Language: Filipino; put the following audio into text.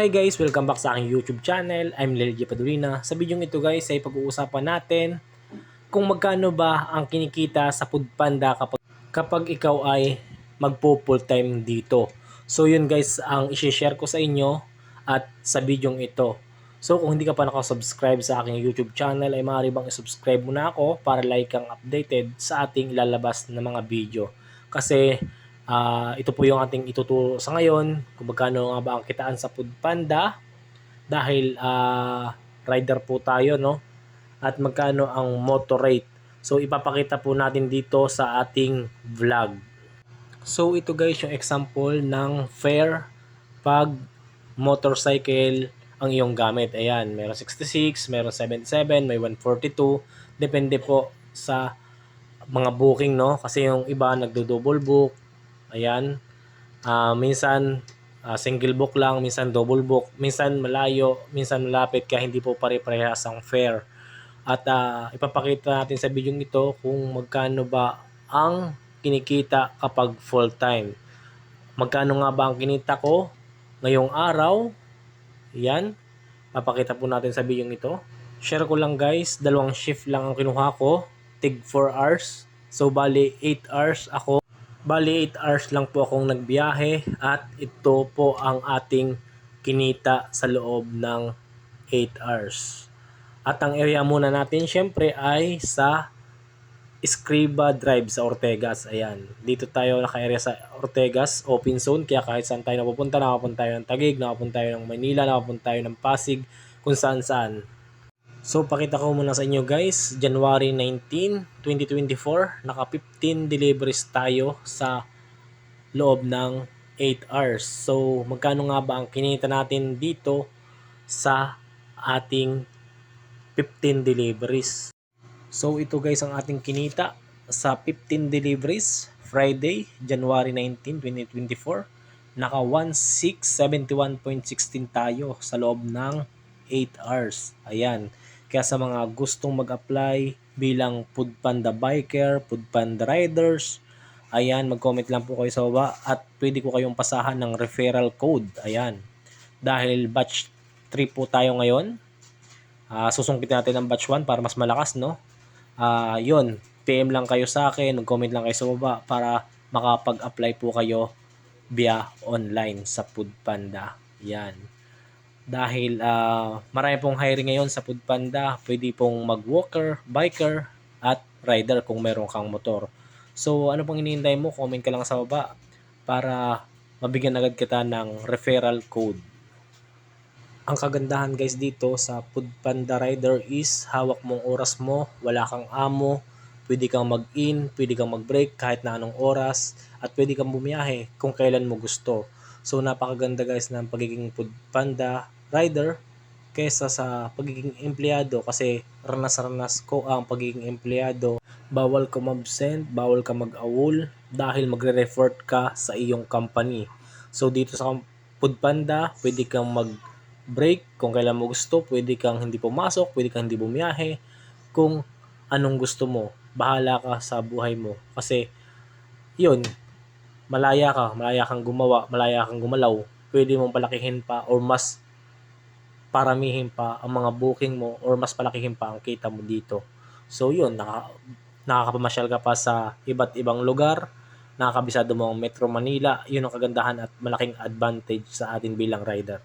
Hi guys! Welcome back sa aking YouTube channel. I'm Lelgy Padurina. Sa video ito guys ay pag-uusapan natin kung magkano ba ang kinikita sa Foodpanda kapag, kapag ikaw ay magpo full time dito. So yun guys ang isi-share ko sa inyo at sa video ito. So kung hindi ka pa nakasubscribe sa aking YouTube channel ay maaari bang isubscribe mo na ako para like kang updated sa ating ilalabas na mga video. Kasi Ah, ito po yung ating ituturo sa ngayon kung magkano nga ba ang kitaan sa Foodpanda dahil ah, rider po tayo no at magkano ang motor rate. So ipapakita po natin dito sa ating vlog. So ito guys yung example ng fare pag motorcycle ang iyong gamit. Ayan, meron 66, meron 77, may 142. Depende po sa mga booking no kasi yung iba nagdo-double book Ayan. Uh, minsan uh, single book lang, minsan double book, minsan malayo, minsan malapit kaya hindi po pare-parehas ang fare. At uh, ipapakita natin sa video nito kung magkano ba ang kinikita kapag full time. Magkano nga ba ang kinita ko ngayong araw? Yan. Papakita po natin sa video nito. Share ko lang guys, dalawang shift lang ang kinuha ko. Tig 4 hours. So bali 8 hours ako Bali 8 hours lang po akong nagbiyahe at ito po ang ating kinita sa loob ng 8 hours. At ang area muna natin syempre ay sa Escriba Drive sa Ortegas. Ayan. Dito tayo naka-area sa Ortegas, open zone. Kaya kahit saan tayo napupunta, nakapunta tayo ng Tagig, nakapunta tayo ng Manila, nakapunta tayo ng Pasig, kung saan saan. So, pakita ko muna sa inyo guys, January 19, 2024, naka 15 deliveries tayo sa loob ng 8 hours. So, magkano nga ba ang kinita natin dito sa ating 15 deliveries? So, ito guys ang ating kinita sa 15 deliveries, Friday, January 19, 2024. Naka 1671.16 tayo sa loob ng 8 hours. Ayan. Kaya sa mga gustong mag-apply bilang Foodpanda Biker, Foodpanda Riders, ayan, mag-comment lang po kayo sa baba at pwede ko kayong pasahan ng referral code. Ayan. Dahil batch 3 po tayo ngayon, uh, susungkit natin ang batch 1 para mas malakas, no? Uh, yun, PM lang kayo sa akin, mag-comment lang kayo sa baba para makapag-apply po kayo via online sa Foodpanda. Yan dahil uh, marami pong hiring ngayon sa Foodpanda. Pwede pong mag-walker, biker, at rider kung meron kang motor. So, ano pong hinihintay mo? Comment ka lang sa baba para mabigyan agad kita ng referral code. Ang kagandahan guys dito sa Foodpanda Rider is hawak mong oras mo, wala kang amo, pwede kang mag-in, pwede kang mag-break kahit na anong oras, at pwede kang bumiyahe kung kailan mo gusto. So napakaganda guys ng pagiging Foodpanda rider kaysa sa pagiging empleyado kasi ranas-ranas ko ang pagiging empleyado. Bawal ka mabsent, bawal ka mag-awol dahil magre-report ka sa iyong company. So dito sa Foodpanda, pwede kang mag-break kung kailan mo gusto, pwede kang hindi pumasok, pwede kang hindi bumiyahe kung anong gusto mo. Bahala ka sa buhay mo kasi yun, malaya ka, malaya kang gumawa, malaya kang gumalaw, pwede mong palakihin pa or mas paramihin pa ang mga booking mo or mas palakihin pa ang kita mo dito. So yun, naka, nakakapamasyal ka pa sa iba't ibang lugar, nakakabisado mo ang Metro Manila, yun ang kagandahan at malaking advantage sa atin bilang rider.